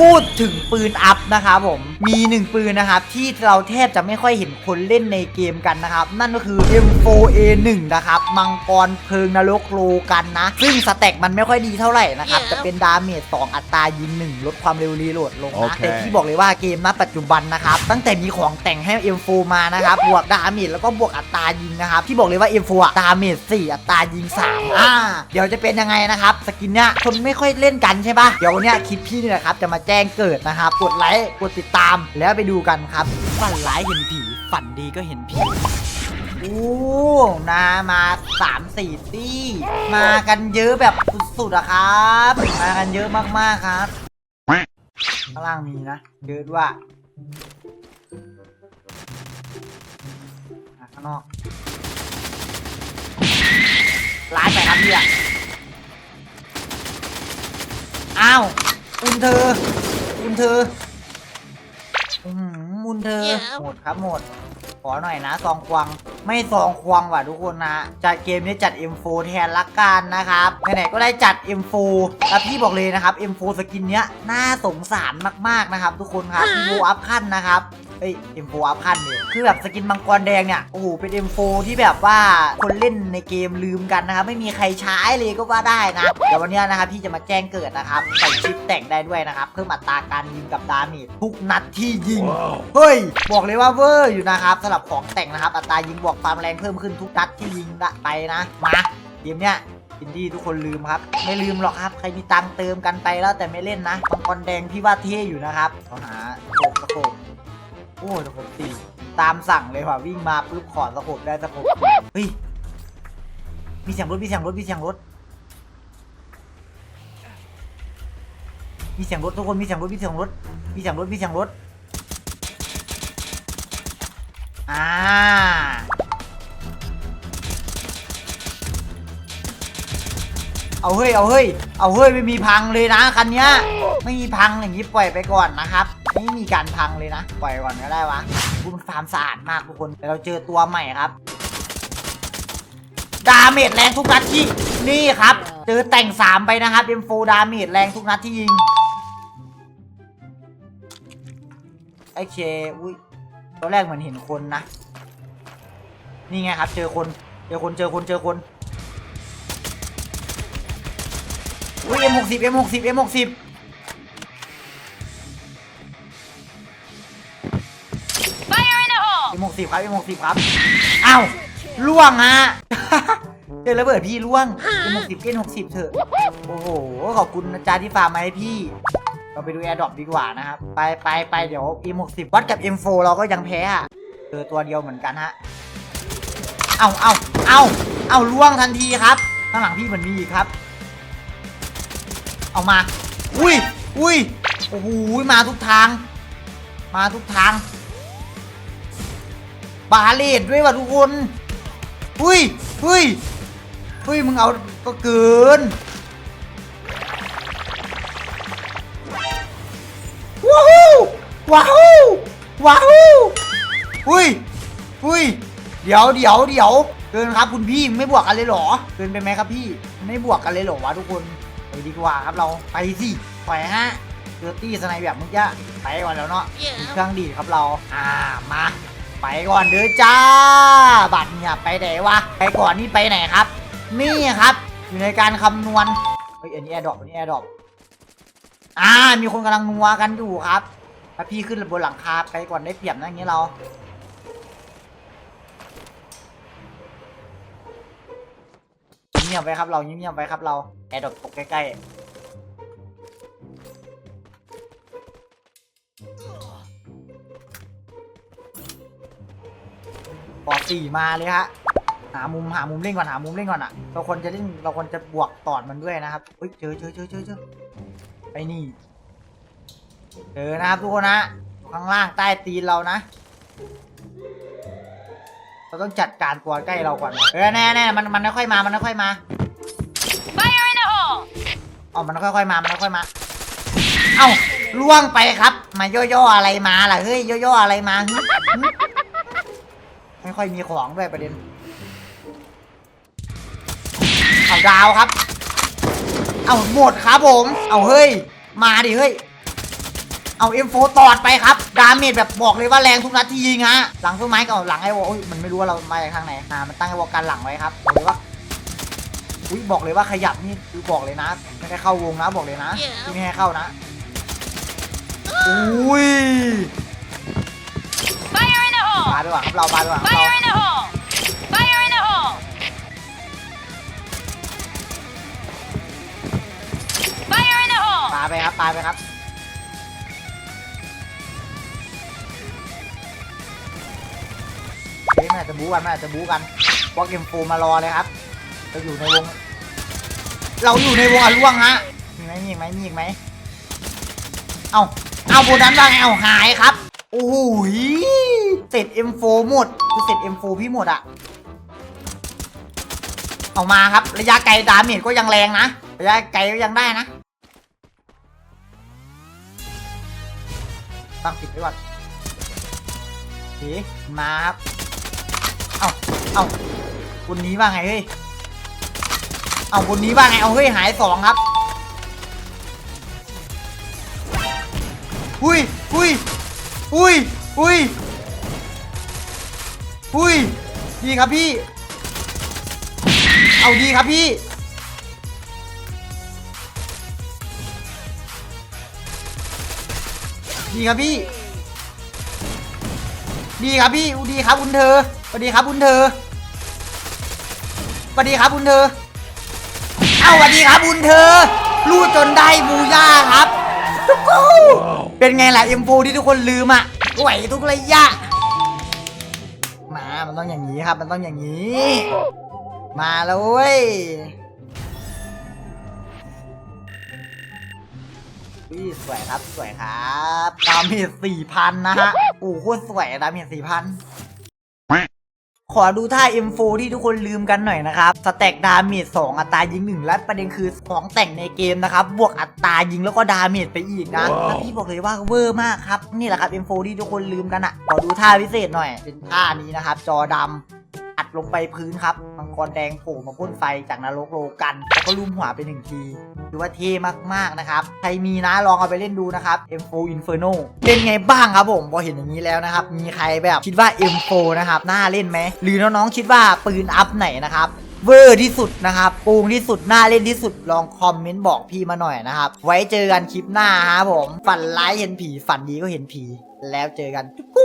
พูดถึงปืนอัพนะครับผมมีหนึ่งปืนนะครับที่เราแทบจะไม่ค่อยเห็นคนเล่นในเกมกันนะครับ นั่นก็คือ M4A1 นะครับมังกรเพลิงนรกโลกันนะ ซึ่งสเต็กมันไม่ค่อยดีเท่าไหร่นะครับจะเป็นดาเมจ2อัตรายิง1ลดความเร็วรีโหลดลงโอนะเคแต่ที่บอกเลยว่าเกมณปัจจุบันนะครับตั้งแต่มีของแต่งให้ M4 มานะครับบวกดาเมจแล้วก็บวกอัตรายิงนะครับที่บอกเลยว่า M4 อะดาเมจ4อัตรายิง3อ่าเดี๋ยวจะเป็นยังไงนะครับสกินเนี้ยคนไม่ค่อยเล่นกันใช่ปะเดี๋ยววันเนี้ยคลิปพี่นี่แหละครับจะมาแจ้งเกิดนะครับ กดไลค์กดติดตามแล้วไปดูกันครับฝันร้ายเห็นผี ฝันดีก็เห็นผีโอ้นามาสามสี่ตี้มากันเยอะแบบสุดๆอะครับ มากันเยอะมากๆครับข้างล่างมีนะเยอะด้วยอะข้างนอกร้ายไปครับพี่อะอ้าวอุนเธอ อุนเธออือหืออุนเธอ หมดครับหมด ขอหน่อยนะซองควง ไม่ซองควงว่ะทุกคนนะ จัดเกมนี้จัด M4 แทนละกันนะครับ ไหนๆก็ได้จัด M4 แล้วพี่บอกเลยนะครับ M4 สกินเนี้ยน่าสงสารมากๆนะครับ ทุกคนครับ M4 อัพขั้นนะครับ เอ้ย M4 อัพขั้นเนี่ยคือแบบสกินมังกรแดงเนี่ย โอ้โห เป็น M4 ที่แบบว่าคนเล่นในเกมลืมกันนะครับ ไม่มีใครใช้เลยก็ว่าได้นะ เดี๋ยววันเนี้ยนะครับพี่จะมาแจ้งเกิดนะครับใส่ชิปแต่งได้ด้วยนะครับ เพิ่มอัตราการยิงกับดาเมจทุกนัดที่ยิง เฮ้ย บอกเลยว่าเวอร์อยู่นะครับสำหรับของแต่งนะครับ อัตรายิงบวกความแรงเพิ่มขึ้นทุกนัดที่ยิงละไปนะ มาเกมเนี้ยอินดี้ทุกคนลืมครับ ไม่ลืมหรอกครับ ใครมีตังค์เติมกันไปแล้วแต่ไม่เล่นนะมังกรแดงพี่ว่าเท่อยู่นะครับเขาหาโขกสะโขบ โอ้ยสะขบตีตามสั่งเลยว่ะวิ่งมาปุ๊บขอสะขบได้สะขบเฮ้ยมีเสียงรถมีเสียงรถมีเสียงรถมีเสียงรถทุกคนมีเสียงรถมีเสียงรถมีเสียงรถมีเสียงรถอ่าเอาเฮ้ยเอาเฮ้ยเอาเฮ้ยไม่มีพังเลยนะคันเนี้ยไม่มีพังอย่างนี้ปล่อยไปก่อนนะครับ ไม่มีการพังเลยนะ ปล่อยก่อนก็ได้วะกูมันฟาร์มสะอาดมากทุกคนแต่เราเจอตัวใหม่ครับ ดาเมจแรงทุกนัดที่นี่ครับ เจอแต่งสามไปนะครับ M4 ดาเมจแรงทุกนัดที่ยิงไอเคอุ้ยตอนแรกเหมือนเห็นคนนะ นี่ไงครับ เจอคน เจอคน เจอคน เจอคนอุ้ย M60 M60 M60 M60 ครับ M60 ครับอ้าวล่วงฮะเจอระเบิดพี่ล่วง M60 เล่น60เถอะโอ้โหขอบคุณอาจารย์ที่ฝากมาให้พี่เราไปดูแอร์ดรอปดีกว่านะครับไปไปไปเดี๋ยว M60 วัดกับ M4 เราก็ยังแพ้อะเจอตัวเดียวเหมือนกันฮะเอาเอาเอาเอาล่วงทันทีครับข้างหลังพี่เหมือนมีอีกครับ เอามา อุ้ยอุ้ยโอ้โหมาทุกทาง มาทุกทาง บาเลดด้วยว่ะทุกคนอุ้ยอุ้ยอุ้ยมึงเอาก็เกินว้าวว้าวว้าวอุ้ยอุ้ยเดี๋ยวเดี๋ยวเดี๋ยวเกินครับคุณพี่ไม่บวกกันเลยเหรอ เกินไปไหมครับพี่ไม่บวกกันเลยเหรอวะทุกคนไปดีกว่าครับเราไปสิปล่อยฮะเจอตี้สไนแบบเมื่อกี้ไปก่อนแล้วเนาะมีเครื่องดีดครับเราอ่ามา ไปก่อนเด้อจ้า บัตรเนี่ยไปไหนวะ ไปก่อนนี่ไปไหนครับ นี่ครับ อยู่ในการคำนวณ เฮ้ยอันนี้แอร์ดรอปอันนี้แอร์ดรอปอ่า มีคนกำลังนัวกันอยู่ครับถ้าพี่ขึ้นบนหลังคาไปก่อนได้เปรียบนะอย่างนี้เรา เงียบไปครับเราเงียบไปครับเรา แอร์ดรอปตกใกล้ๆ สี่มาเลยฮะหามุมหามุมเล่นก่อนหามุมเล่นก่อนอะเราควรจะเล่นเราควรจะบวกตอดมันด้วยนะครับเฮ้ยเจอเจอเจอเจอเจอไอ้นี่เจอนะครับทุกคนนะข้างล่างใต้ตีนเรานะ เราต้องจัดการตัวใกล้เราก่อนเออแน่แน่มันมันไม่ค่อยมามันไม่ค่อยมาอ๋อมันค่อยๆมามันค่อยๆมา เอ้าล่วงไปครับ มาย่อๆอะไรมาล่ะเฮ้ยย่อๆอะไรมาหึหึ ไม่ค่อยมีของด้วยประเด็นเอาดาวครับ เอาหมดครับผม เอาเฮ้ย มาดิเฮ้ย เอา M4 ตอดไปครับ ดาเมจแบบบอกเลยว่าแรงทุกนัดที่ยิงฮะ หลังต้นไม้กับหลังไอ้วอลโอ้ยมันไม่รู้ว่าเรามาจากทางไหนอ่ามันตั้งไอ้วอลกันหลังไว้ครับบอกเลยว่าอุ้ยบอกเลยว่าขยับนี่คือบอกเลยนะไม่ได้เข้าวงนะบอกเลยนะที่ไม่ให้เข้านะอุ้ย ดีกว่าครับเรามาดีกว่าครับเรา Fire in the hole! Fire in the hole! Fire in the hole! ปาไปครับปาไปครับ เฮ้ยมันอาจจะบู๊กันมันอาจจะบู๊กันวอกเกมโฟมารอเลยครับ เราอยู่ในวง เราอยู่ในวงอะล่วงฮะ มีไหมมีอีกไหมมีอีกไหม เอาเอาโบนั้นว่าไงเอาหายครับ โอ้โหย เสร็จ M4 หมดคือเสร็จ M4 พี่หมดอะเอามาครับ ระยะไกลดาเมจก็ยังแรงนะ ระยะไกลก็ยังได้นะ ตั้งปิดไว้ก่อนเฮ้มาครับ เอาเอาคนนี้ว่าไงเฮ้ย เอาคนนี้ว่าไง เอาเฮ้ยหายสองครับอุ้ยอุ้ยอุ้ยอุ้ย อุ้ยดีครับพี่ เอาดีครับพี่ ดีครับพี่ ดีครับพี่ดีครับคุณเธอสวัสดีครับคุณเธอสวัสดีครับคุณเธอ เอาสวัสดีครับคุณเธอ รูดจนได้บูย่าครับทุกคนเป็นไงล่ะเอ็มโฟที่ทุกคนลืมอะไหวทุกระยะ มันต้องอย่างนี้ครับ มันต้องอย่างนี้ มาแล้วเว้ยอุ้ยสวยครับสวยครับดาเมจสี่พันนะฮะโอ้โหโคตรสวยดาเมจสี่พัน ขอดูท่า M4 ที่ทุกคนลืมกันหน่อยนะครับ สแต็กดาเมจ2อัตรายิง 1 และประเด็นคือของแต่งในเกมนะครับ บวกอัตรายิงแล้วก็ดาเมจไปอีกนะแล้วพี่บอกเลยว่าเวอร์มากครับ นี่แหละครับ M4 ที่ทุกคนลืมกันอะ่ะ ขอดูท่าพิเศษหน่อย เป็นท่านี้นะครับ จอดำอัด ลงไปพื้นครับมังกรแดงโผล่มาพ่นไฟจากนรกโลกัน แล้วก็ลุ่มหัวไปหนึ่งทีถือว่าเท่มากๆนะครับใครมีนะลองเอาไปเล่นดูนะครับ M4 Inferno เป็นไงบ้างครับผมพอเห็นอย่างนี้แล้วนะครับ มีใครแบบคิดว่า M4 นะครับน่าเล่นไหมหรือน้องๆคิดว่าปืนอัพไหนนะครับเวอร์ที่สุดนะครับปูงที่สุด น่าเล่นที่สุด ลองคอมเมนต์บอกพี่มาหน่อยนะครับ ไว้เจอกันคลิปหน้าครับผม ฝันร้ายเห็นผี ฝันดีก็เห็นผี แล้วเจอกันจุ๊กกู